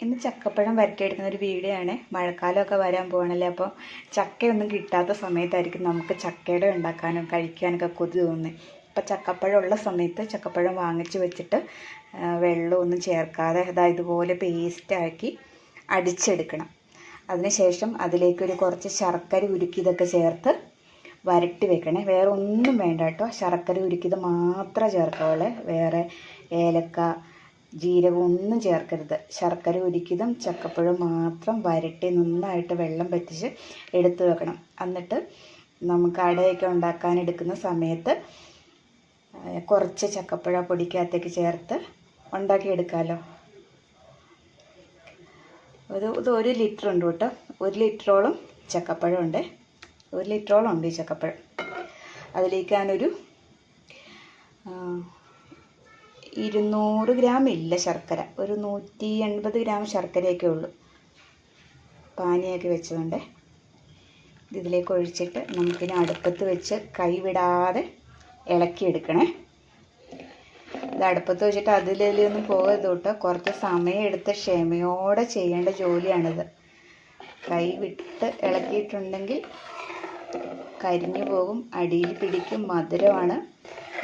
ഇന്ന് ചക്കപ്പഴം വരട്ടിയെടുക്കുന്ന ഒരു വീഡിയോ ആണ് മഴക്കാലമൊക്കെ വരാൻ പോകണല്ലേ അപ്പോൾ ചക്കയൊന്നും കിട്ടാത്ത സമയത്തായിരിക്കും നമുക്ക് ചക്കയുടെ ഉണ്ടാക്കാനും കഴിക്കാനൊക്കെ കൊതി തോന്നുന്നത്. അപ്പം ചക്കപ്പഴം ഉള്ള സമയത്ത് ചക്കപ്പഴം വാങ്ങിച്ച് വെച്ചിട്ട് വെള്ളമൊന്നും ചേർക്കാതെ അതാ ഇതുപോലെ പേസ്റ്റാക്കി അടിച്ചെടുക്കണം. അതിനുശേഷം അതിലേക്കൊരു കുറച്ച് ശർക്കര ഉരുക്കി ഉരുക്കിയതൊക്കെ ചേർത്ത് വരട്ടി വെക്കണേ. വേറെ ഒന്നും വേണ്ട കേട്ടോ. ശർക്കര ഉരുക്കിയത് മാത്രം ചേർക്കാവുള്ളേ. വേറെ ഏലക്ക ജീരകം ഒന്നും ചേർക്കരുത്. ശർക്കര ഉരുക്കിയതും ചക്കപ്പഴം മാത്രം വരട്ടി നന്നായിട്ട് വെള്ളം പറ്റിച്ച് എടുത്തു വെക്കണം. എന്നിട്ട് നമുക്ക് അടയൊക്കെ ഉണ്ടാക്കാൻ എടുക്കുന്ന സമയത്ത് കുറച്ച് ചക്കപ്പഴ പൊടിക്കകത്തേക്ക് ചേർത്ത് ഉണ്ടാക്കിയെടുക്കാമല്ലോ ഒരു ഇത് ഒരു ലിറ്റർ ഉണ്ട് കേട്ടോ. ഒരു ലിറ്ററോളം ചക്കപ്പഴം ഉണ്ട്. ഒരു ലിറ്ററോളം ഉണ്ട് ഈ ചക്കപ്പഴം. അതിലേക്ക് ഞാനൊരു ഇരുന്നൂറ് ഗ്രാം ഇല്ല ശർക്കര. ഒരു നൂറ്റി എൺപത് ഗ്രാം ശർക്കരയൊക്കെ ഉള്ളൂ. പാനിയൊക്കെ വെച്ചതുകൊണ്ട് ഇതിലേക്ക് ഒഴിച്ചിട്ട് നമുക്കിനി അടുപ്പത്ത് വെച്ച് കൈവിടാതെ ഇളക്കിയെടുക്കണേ ഇത് അടുപ്പത്ത് വെച്ചിട്ട് അതിലൊന്നും പോകരുത് കേട്ടോ. കുറച്ച് സമയം എടുത്ത് ക്ഷമയോടെ ചെയ്യേണ്ട ജോലിയാണിത്. കൈ വിട്ട് ഇളക്കിയിട്ടുണ്ടെങ്കിൽ കരിഞ്ഞു പോകും അടിയിൽ പിടിക്കും മധുരമാണ്.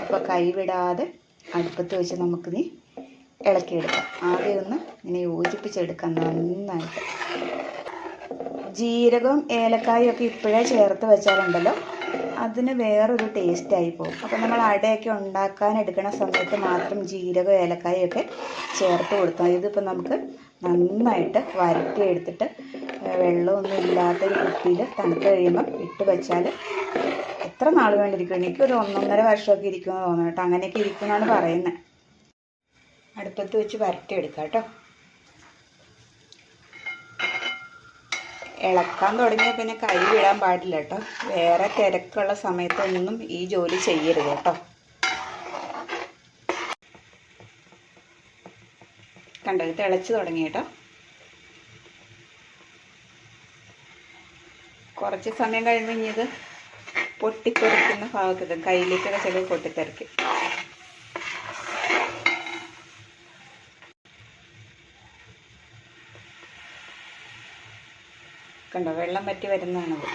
അപ്പോൾ കൈ വിടാതെ അടുപ്പത്ത് വെച്ച് നമുക്ക് നീ ഇളക്കിയെടുക്കാം. ആദ്യം ഒന്ന് ഇങ്ങനെ യോജിപ്പിച്ചെടുക്കാം നന്നായിട്ട്. ജീരകവും ഏലക്കായും ഒക്കെ ഇപ്പോഴേ ചേർത്ത് വെച്ചാലുണ്ടല്ലോ അതിന് വേറൊരു ടേസ്റ്റ് ആയി പോകും. അപ്പോൾ നമ്മൾ അടയൊക്കെ ഉണ്ടാക്കാൻ എടുക്കുന്ന സമയത്ത് മാത്രം ജീരകം ഏലക്കായും ഒക്കെ ചേർത്ത് കൊടുത്താൽ ഇതിപ്പോൾ നമുക്ക് നന്നായിട്ട് വരട്ടിയെടുത്തിട്ട് വെള്ളമൊന്നും ഇല്ലാത്തൊരു കുപ്പിയിൽ തണുത്ത് കഴിയുമ്പം ഇട്ട് വെച്ചാൽ എത്ര നാൾ വേണ്ടിയിരിക്കും എനിക്കൊരു ഒന്നൊന്നര വർഷമൊക്കെ ഇരിക്കുമെന്ന് തോന്നുന്നു കേട്ടോ. അങ്ങനെയൊക്കെ ഇരിക്കുമെന്നാണ് പറയുന്നത്. അടുപ്പത്ത് വെച്ച് വരട്ടി എടുക്കാം കേട്ടോ. ഇളക്കാൻ തുടങ്ങിയാൽ പിന്നെ കൈ വിടാൻ പാടില്ല കേട്ടോ. വേറെ തിരക്കുള്ള സമയത്തൊന്നും ഈ ജോലി ചെയ്യരുത് കേട്ടോ. കണ്ടോ ഇത് തിളച്ച് തുടങ്ങി കേട്ടോ. കുറച്ച് സമയം കഴിയുമ്പോൾ ഇനി ഇത് പൊട്ടിത്തെറിക്കുന്ന ഭാഗത്ത് കയ്യിലേക്കൊക്കെ ചില പൊട്ടിത്തെറിക്കും. കണ്ടോ വെള്ളം പറ്റി വരുന്നതാണത്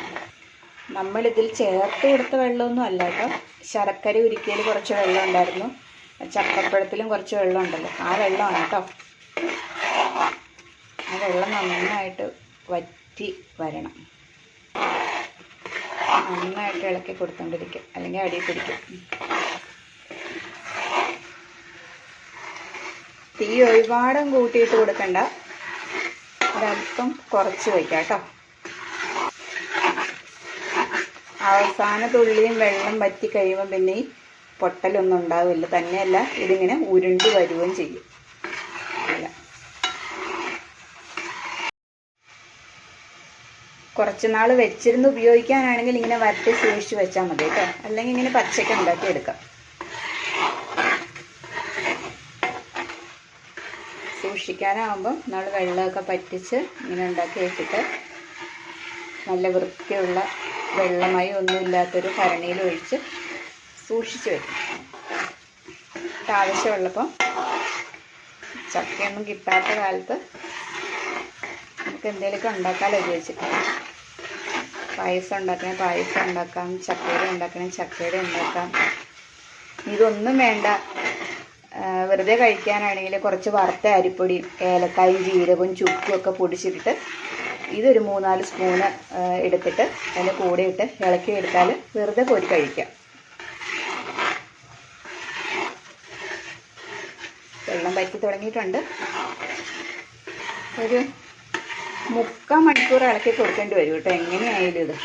നമ്മളിതിൽ ചേർത്ത് കൊടുത്ത വെള്ളമൊന്നും അല്ല കേട്ടോ. ശർക്കര ഉരുക്കിയതിൽ കുറച്ച് വെള്ളം ഉണ്ടായിരുന്നു. ചക്കപ്പഴത്തിലും കുറച്ച് വെള്ളം ഉണ്ടല്ലോ. ആ വെള്ളമാണ് കേട്ടോ. ആ വെള്ളം നന്നായിട്ട് വറ്റി വരണം. നന്നായിട്ട് ഇളക്കി കൊടുത്തോണ്ടിരിക്കും. അല്ലെങ്കിൽ അടിയിൽ പിടിക്കും. തീ ഒരുപാടും കൂട്ടിയിട്ട് കൊടുക്കണ്ട. ഒരല്പം കുറച്ച് വയ്ക്കാം കേട്ടോ. അവസാന തുള്ളിയും വെള്ളം വറ്റി കഴിയുമ്പോൾ പിന്നെ ഈ പൊട്ടലൊന്നും ഉണ്ടാവില്ല. തന്നെയല്ല ഇതിങ്ങനെ ഉരുണ്ട് വരുകയും ചെയ്യും. ഇല്ല. കുറച്ച് നാൾ വെച്ചിരുന്ന് ഉപയോഗിക്കാനാണെങ്കിൽ ഇങ്ങനെ വരട്ടി സൂക്ഷിച്ച് വെച്ചാൽ മതി കേട്ടോ. അല്ലെങ്കിൽ ഇങ്ങനെ പച്ചയ്ക്ക് ഉണ്ടാക്കി എടുക്കാം സൂക്ഷിക്കാനാവുമ്പോൾ നമ്മൾ വെള്ളമൊക്കെ പറ്റിച്ച് ഇങ്ങനെ ഉണ്ടാക്കി വെച്ചിട്ട് നല്ല വൃത്തിയുള്ള വെള്ളമായി ഒന്നുമില്ലാത്തൊരു ഭരണിയിൽ ഒഴിച്ച് സൂക്ഷിച്ച് വെക്കും. ആവശ്യമുള്ളപ്പം ചക്കയൊന്നും കിട്ടാത്ത കാലത്ത് നമുക്ക് എന്തെങ്കിലുമൊക്കെ ഉണ്ടാക്കാമല്ലോ ഇത് വെച്ചിട്ട് പായസം ഉണ്ടാക്കണേ പായസം ഉണ്ടാക്കാം ചക്കയുടെ ഉണ്ടാക്കണേ ചക്കയുടെ ഉണ്ടാക്കാം. ഇതൊന്നും വേണ്ട. വെറുതെ കഴിക്കാനാണെങ്കിൽ കുറച്ച് വറുത്ത അരിപ്പൊടിയും ഏലക്കായും ജീരകവും ചുക്കും ഒക്കെ പൊടിച്ചിട്ടിട്ട് ഇതൊരു മൂന്നാൽ സ്പൂണ് എടുത്തിട്ട് അതിന്റെ കൂടെ ഇട്ട് ഇളക്കി എടുത്താൽ വെറുതെ കോരി കഴിക്കാം. വെള്ളം പറ്റി തുടങ്ങിയിട്ടുണ്ട്. ഒരു മുക്കാൽ മണിക്കൂർ ഇളക്കി കൊടുക്കേണ്ടി വരും കേട്ടോ. എങ്ങനെയായാലും ഇത്.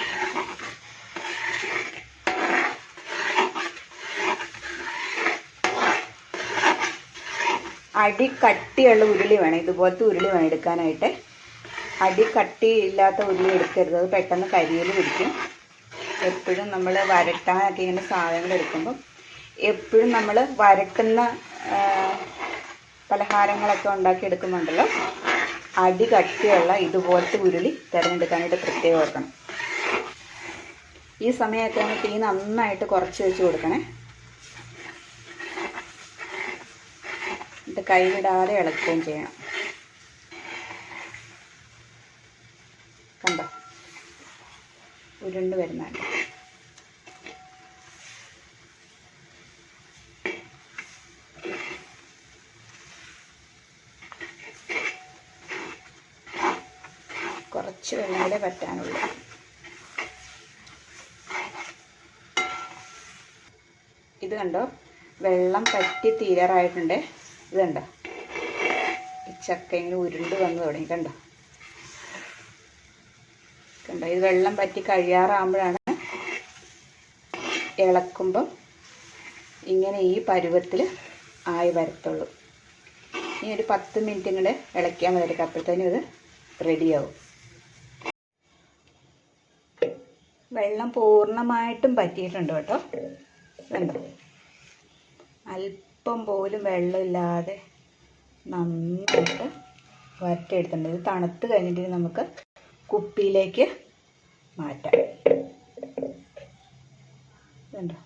അടി കട്ടിയുള്ള ഉരുളി വേണം. ഇതുപോലത്തെ ഉരുളി വേണം എടുക്കാനായിട്ട്. അടി കട്ടി ഇല്ലാത്ത ഉരുളി എടുക്കരുത്. അത് പെട്ടെന്ന് കരിയിൽ പിടിക്കും. എപ്പോഴും നമ്മൾ വരട്ടാനൊക്കെ ഇങ്ങനെ സാധനങ്ങൾ എടുക്കുമ്പം എപ്പോഴും നമ്മൾ വരട്ടുന്ന പലഹാരങ്ങളൊക്കെ ഉണ്ടാക്കി എടുക്കുന്നുണ്ടല്ലോ. അടി കട്ടിയുള്ള ഇതുപോലത്തെ ഉരുളി തിരഞ്ഞെടുക്കാനായിട്ട് പ്രത്യേകം ഓർക്കണം. ഈ സമയമൊക്കെ ഒന്ന് തീ നന്നായിട്ട് കുറച്ച് വെച്ച് കൊടുക്കണേ. ഇത് കൈവിടാതെ ഇളക്കുകയും ചെയ്യണം. കണ്ടോ? ഉരുണ്ട് വരുന്നുണ്ട്. കുറച്ച് വെള്ളം കൂടെ പറ്റാനുള്ളൂ. ഇത് കണ്ടോ? വെള്ളം പറ്റി തീരാറായിട്ടുണ്ട്. ഇത് കണ്ടോ? ഈ ചക്ക ഇങ്ങനെ ഉരുണ്ട് വന്ന് തുടങ്ങി. കണ്ടോ? കണ്ടോ? ഇത് വെള്ളം പറ്റി കഴിയാറാകുമ്പോഴാണ് ഇളക്കുമ്പം ഇങ്ങനെ ഈ പരുവത്തിൽ ആയി വരത്തുള്ളൂ. ഇനി ഒരു പത്ത് മിനിറ്റ് കൂടെ ഇളക്കിയാൽ മതി. അപ്പോഴത്തേനും ഇത് റെഡിയാവും വെള്ളം പൂർണമായിട്ടും പറ്റിയിട്ടുണ്ട് കേട്ടോ. കണ്ടോ? അല്പം പോലും വെള്ളമില്ലാതെ നന്നായിട്ട് വരട്ടിയെടുത്തിട്ടുണ്ട്. ഇത് തണുത്ത് കഴിഞ്ഞിട്ട് നമുക്ക് കുപ്പിയിലേക്ക് മാറ്റാം. ഇതുണ്ടോ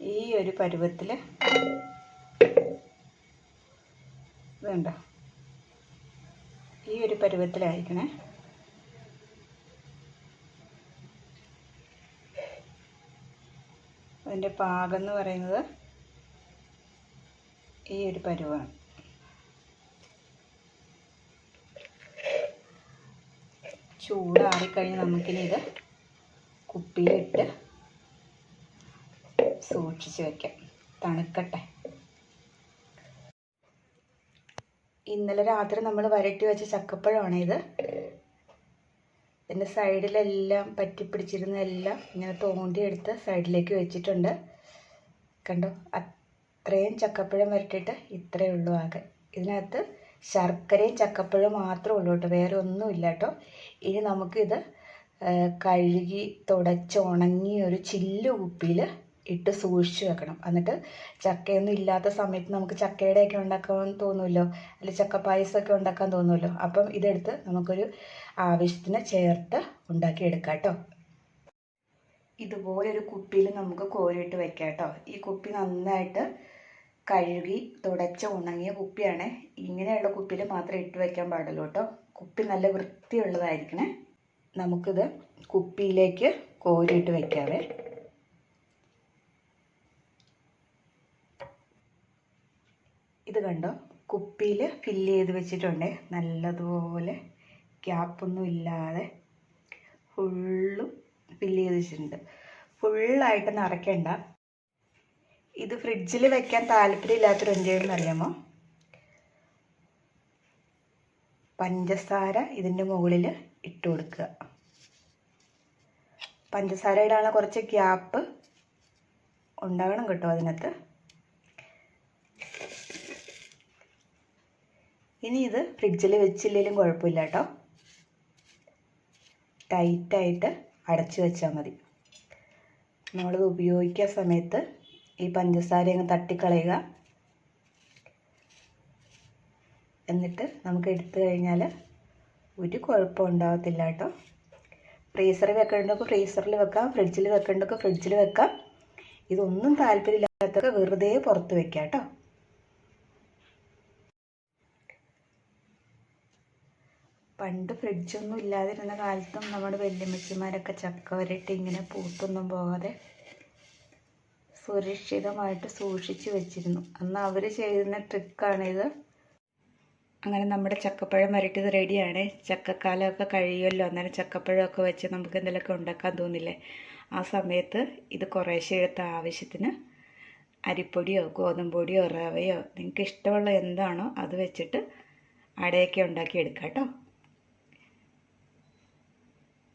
ഈ ഒരു പരുവത്തിൽ ഇതുണ്ടോ ഈ ഒരു പരുവത്തിലായിരിക്കണേ. അതിന്റെ പാകം എന്ന് പറയുന്നത് ഈ ഒരു പരുവാണ്. ചൂടാറിക്കഴിഞ്ഞ് നമുക്കിനി ഇത് കുപ്പിയിലിട്ട് സൂക്ഷിച്ച് വെക്കാം. തണുക്കട്ടെ. ഇന്നലെ രാത്രി നമ്മൾ വരട്ടി വെച്ച ചക്കപ്പഴമാണ് ഇത് ഇതിന്റെ സൈഡിലെല്ലാം പറ്റിപ്പിടിച്ചിരുന്നതെല്ലാം ഇങ്ങനെ തോണ്ടിയെടുത്ത് സൈഡിലേക്ക് വെച്ചിട്ടുണ്ട്. കണ്ടോ? അത്രയും ചക്കപ്പഴം വരട്ടിയിട്ട് ഇത്രയേ ഉള്ളൂ ആകെ. ഇതിനകത്ത് ശർക്കരയും ചക്കപ്പഴം മാത്രമേ ഉള്ളൂ കേട്ടോ. വേറെ ഒന്നുമില്ല കേട്ടോ. ഇനി നമുക്കിത് കഴുകി തുടച്ച് ഉണങ്ങിയ ഒരു ചില്ല് കുപ്പിയിൽ ഇട്ട് സൂക്ഷിച്ചു വെക്കണം. എന്നിട്ട് ചക്കയൊന്നും ഇല്ലാത്ത സമയത്ത് നമുക്ക് ചക്കയുടെയൊക്കെ ഉണ്ടാക്കാൻ തോന്നുമല്ലോ അല്ലെങ്കിൽ ചക്ക പായസമൊക്കെ ഉണ്ടാക്കാൻ തോന്നുമല്ലോ അപ്പം ഇതെടുത്ത് നമുക്കൊരു ആവശ്യത്തിന് ചേർത്ത് ഉണ്ടാക്കിയെടുക്കാം കേട്ടോ. ഇതുപോലൊരു കുപ്പിയിൽ നമുക്ക് കോരിയിട്ട് വെക്കാം കേട്ടോ. ഈ കുപ്പി നന്നായിട്ട് കഴുകി തുടച്ച് ഉണങ്ങിയ കുപ്പിയാണ്. ഇങ്ങനെയുള്ള കുപ്പിയിൽ മാത്രം ഇട്ട് വെക്കാൻ പാടുള്ളൂ കേട്ടോ. കുപ്പി നല്ല വൃത്തിയുള്ളതായിരിക്കണേ. നമുക്കിത് കുപ്പിയിലേക്ക് കോരിയിട്ട് വെക്കാവേ. ഇത് കണ്ടോ? കുപ്പിയിൽ ഫില്ല് ചെയ്ത് വെച്ചിട്ടുണ്ട്. നല്ലതുപോലെ ക്യാപ്പൊന്നും ഇല്ലാതെ ഫുള്ളും ഫില്ല് ചെയ്ത് വെച്ചിട്ടുണ്ട്. ഫുള്ളായിട്ട് നിറയ്ക്കണ്ട. ഇത് ഫ്രിഡ്ജിൽ വെക്കാൻ താല്പര്യമില്ലാത്തൊരു എന്തെങ്കിലും അറിയാമോ? പഞ്ചസാര ഇതിന്റെ മുകളിൽ ഇട്ട് കൊടുക്കുക. പഞ്ചസാര ഇടാനുള്ള കുറച്ച് ഗ്യാപ്പ് ഉണ്ടാകണം കേട്ടോ അതിനകത്ത്. ഇനി ഇത് ഫ്രിഡ്ജിൽ വെച്ചില്ലെങ്കിലും കുഴപ്പമില്ല കേട്ടോ. ടൈറ്റായിട്ട് അടച്ചു വെച്ചാൽ മതി. നമ്മളിത് ഉപയോഗിക്കുന്ന സമയത്ത് ഈ പഞ്ചസാര അങ്ങ് തട്ടിക്കളയുക. എന്നിട്ട് നമുക്ക് എടുത്തു കഴിഞ്ഞാൽ ഒരു കുഴപ്പം ഉണ്ടാകത്തില്ല കേട്ടോ. ഫ്രീസറിൽ വെക്കേണ്ടതൊക്കെ ഫ്രീസറിൽ വെക്കാം ഫ്രിഡ്ജിൽ വെക്കേണ്ടതൊക്കെ ഫ്രിഡ്ജിൽ വെക്കാം. ഇതൊന്നും താല്പര്യമില്ലാത്തൊക്കെ വെറുതെ പുറത്ത് വെക്കാം കേട്ടോ. പണ്ട് ഫ്രിഡ്ജൊന്നും ഇല്ലാതിരുന്ന കാലത്തും നമ്മുടെ വല്യമ്മച്ചിമാരൊക്കെ ചക്ക വരട്ടി ഇങ്ങനെ പൂത്തൊന്നും പോകാതെ സുരക്ഷിതമായിട്ട് സൂക്ഷിച്ച് വെച്ചിരുന്നു. അന്ന് അവർ ചെയ്യുന്ന ട്രിക്കാണിത് അങ്ങനെ നമ്മുടെ ചക്കപ്പഴം വരട്ടിയത് റെഡിയാണ് ചക്കക്കാലമൊക്കെ കഴിയുമല്ലോ അന്നേരം ചക്കപ്പഴമൊക്കെ വെച്ച് നമുക്ക് എന്തെങ്കിലുമൊക്കെ ഉണ്ടാക്കാൻ തോന്നില്ലേ? ആ സമയത്ത് ഇത് കുറേശ്ശെ എടുത്ത ആവശ്യത്തിന് അരിപ്പൊടിയോ ഗോതമ്പൊടിയോ റവയോ നിങ്ങൾക്ക് ഇഷ്ടമുള്ള എന്താണോ അത് വെച്ചിട്ട് അടയൊക്കെ ഉണ്ടാക്കി എടുക്കാം കേട്ടോ